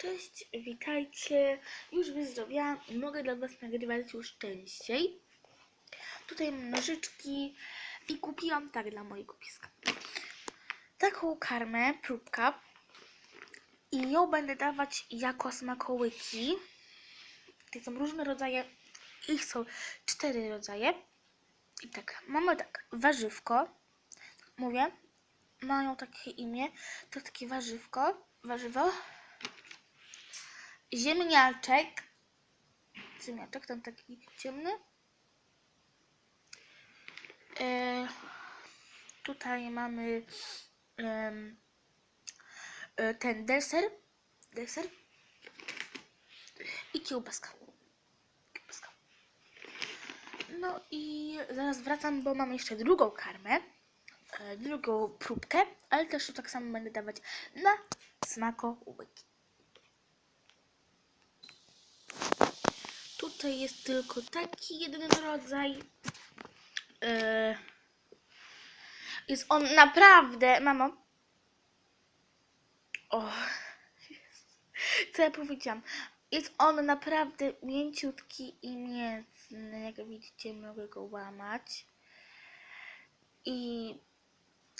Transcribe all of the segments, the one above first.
Cześć, witajcie. Już wyzdrowiałam i mogę dla Was nagrywać już częściej. Tutaj mam nożyczki i kupiłam tak dla mojego pieska. Taką karmę, próbka. I ją będę dawać jako smakołyki. Tutaj są różne rodzaje. Ich są cztery rodzaje. I tak, mamy tak, warzywko. Mówię, mają takie imię. To takie warzywko, warzywo ziemniaczek. Ziemniaczek, ten taki ciemny. E, tutaj mamy e, ten deser. Deser. I kiełbaska. kiełbaska. No i zaraz wracam, bo mam jeszcze drugą karmę. E, drugą próbkę, ale też to tak samo będę dawać na smakołyki. Tutaj jest tylko taki jeden rodzaj. Yy, Jest on naprawdę, mamo. O, co ja powiedziałam? Jest on naprawdę mięciutki i mięsny. Jak widzicie, mogę go łamać. I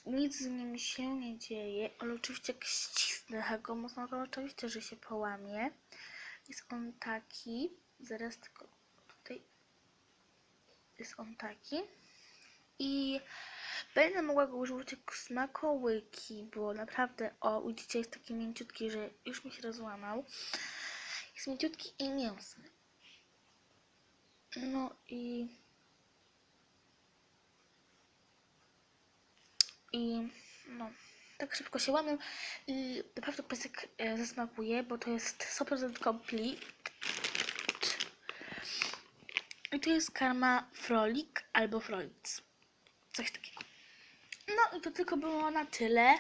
nic z nim się nie dzieje. Ale oczywiście jak ścisnę go mocno, to oczywiście, że się połamie. Jest on taki. Zaraz tylko tutaj jest on taki. I będę mogła go używać jako smakołyki, bo naprawdę, o, widzicie, jest taki mięciutki, że już mi się rozłamał. Jest mięciutki i mięsny. No i... I no, tak szybko się łamią i naprawdę piesek e, zasmakuje, bo to jest 100% kompli. To jest karma Frolik albo Frolic. Coś takiego. No i to tylko było na tyle.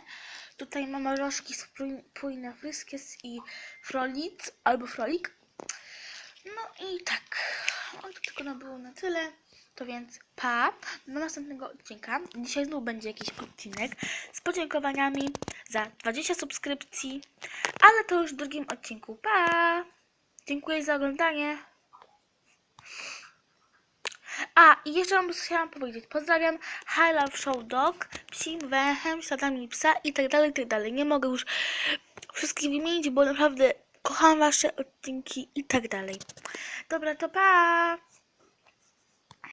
Tutaj mamy rożki spójne Friskes i Frolic albo Frolik. No i tak. No to tylko no było na tyle. To więc pa. Do następnego odcinka. Dzisiaj znów będzie jakiś odcinek z podziękowaniami za 20 subskrypcji. Ale to już w drugim odcinku. Pa! Dziękuję za oglądanie. A, i jeszcze wam chciałam powiedzieć. Pozdrawiam High Love Show Dog, Psim, Węchem, Śladami Psa i tak dalej, i tak dalej. Nie mogę już wszystkich wymienić, bo naprawdę kocham wasze odcinki i tak dalej. Dobra, to pa!